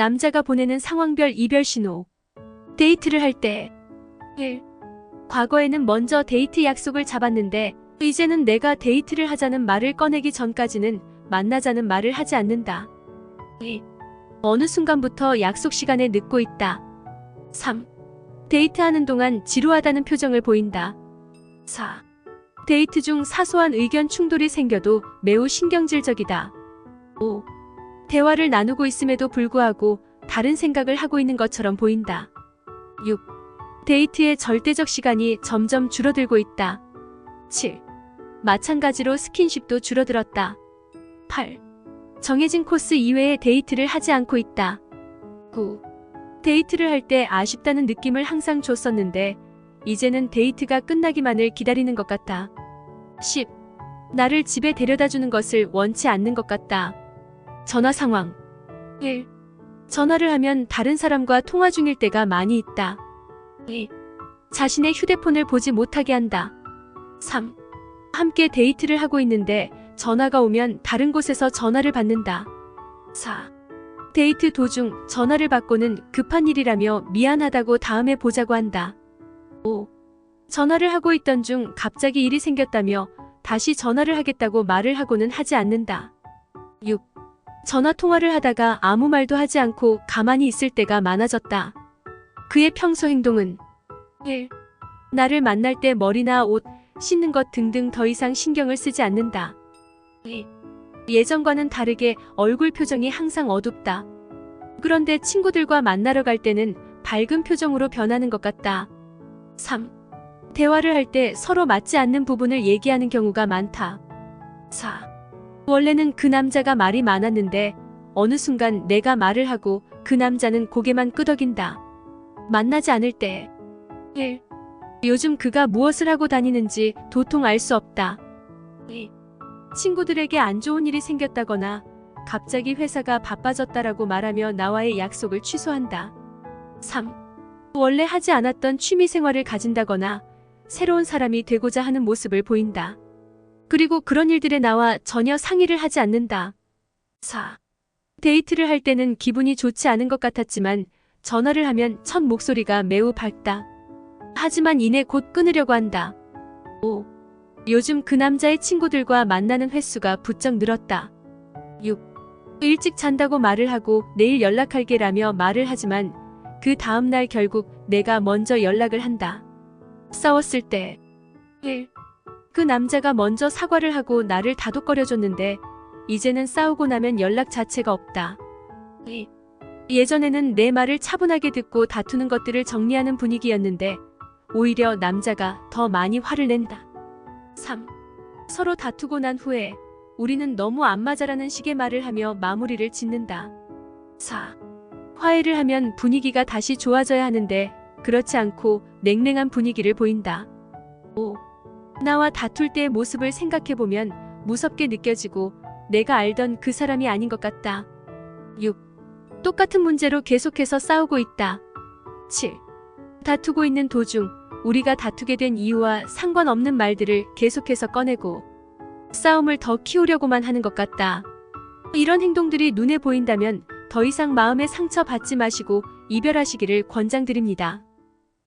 남자가 보내는 상황별 이별 신호. 데이트를 할 때. 1. 과거에는 먼저 데이트 약속을 잡았는데 이제는 내가 데이트를 하자는 말을 꺼내기 전까지는 만나자는 말을 하지 않는다. 2. 어느 순간부터 약속 시간에 늦고 있다. 3. 데이트하는 동안 지루하다는 표정을 보인다. 4. 데이트 중 사소한 의견 충돌이 생겨도 매우 신경질적이다. 5. 대화를 나누고 있음에도 불구하고 다른 생각을 하고 있는 것처럼 보인다. 6. 데이트의 절대적 시간이 점점 줄어들고 있다. 7. 마찬가지로 스킨십도 줄어들었다. 8. 정해진 코스 이외의 데이트를 하지 않고 있다. 9. 데이트를 할 때 아쉽다는 느낌을 항상 줬었는데 이제는 데이트가 끝나기만을 기다리는 것 같다. 10. 나를 집에 데려다 주는 것을 원치 않는 것 같다. 전화 상황 1. 전화를 하면 다른 사람과 통화 중일 때가 많이 있다. 2. 자신의 휴대폰을 보지 못하게 한다. 3. 함께 데이트를 하고 있는데 전화가 오면 다른 곳에서 전화를 받는다. 4. 데이트 도중 전화를 받고는 급한 일이라며 미안하다고 다음에 보자고 한다. 5. 전화를 하고 있던 중 갑자기 일이 생겼다며 다시 전화를 하겠다고 말을 하고는 하지 않는다. 6. 전화 통화를 하다가 아무 말도 하지 않고 가만히 있을 때가 많아졌다. 그의 평소 행동은 1. 나를 만날 때 머리나 옷, 씻는 것 등등 더 이상 신경을 쓰지 않는다. 2. 예전과는 다르게 얼굴 표정이 항상 어둡다. 그런데 친구들과 만나러 갈 때는 밝은 표정으로 변하는 것 같다. 3. 대화를 할 때 서로 맞지 않는 부분을 얘기하는 경우가 많다. 4. 원래는 그 남자가 말이 많았는데 어느 순간 내가 말을 하고 그 남자는 고개만 끄덕인다. 만나지 않을 때 1. 요즘 그가 무엇을 하고 다니는지 도통 알 수 없다. 2. 친구들에게 안 좋은 일이 생겼다거나 갑자기 회사가 바빠졌다라고 말하며 나와의 약속을 취소한다. 3. 원래 하지 않았던 취미 생활을 가진다거나 새로운 사람이 되고자 하는 모습을 보인다. 그리고 그런 일들에 나와 전혀 상의를 하지 않는다. 4. 데이트를 할 때는 기분이 좋지 않은 것 같았지만 전화를 하면 첫 목소리가 매우 밝다. 하지만 이내 곧 끊으려고 한다. 5. 요즘 그 남자의 친구들과 만나는 횟수가 부쩍 늘었다. 6. 일찍 잔다고 말을 하고 내일 연락할게라며 말을 하지만 그 다음날 결국 내가 먼저 연락을 한다. 싸웠을 때 1. 그 남자가 먼저 사과를 하고 나를 다독거려줬는데 이제는 싸우고 나면 연락 자체가 없다. 2. 예전에는 내 말을 차분하게 듣고 다투는 것들을 정리하는 분위기였는데 오히려 남자가 더 많이 화를 낸다. 3. 서로 다투고 난 후에 우리는 너무 안 맞아라는 식의 말을 하며 마무리를 짓는다. 4. 화해를 하면 분위기가 다시 좋아져야 하는데 그렇지 않고 냉랭한 분위기를 보인다. 5. 나와 다툴 때의 모습을 생각해보면 무섭게 느껴지고 내가 알던 그 사람이 아닌 것 같다. 6. 똑같은 문제로 계속해서 싸우고 있다. 7. 다투고 있는 도중 우리가 다투게 된 이유와 상관없는 말들을 계속해서 꺼내고 싸움을 더 키우려고만 하는 것 같다. 이런 행동들이 눈에 보인다면 더 이상 마음에 상처 받지 마시고 이별하시기를 권장드립니다.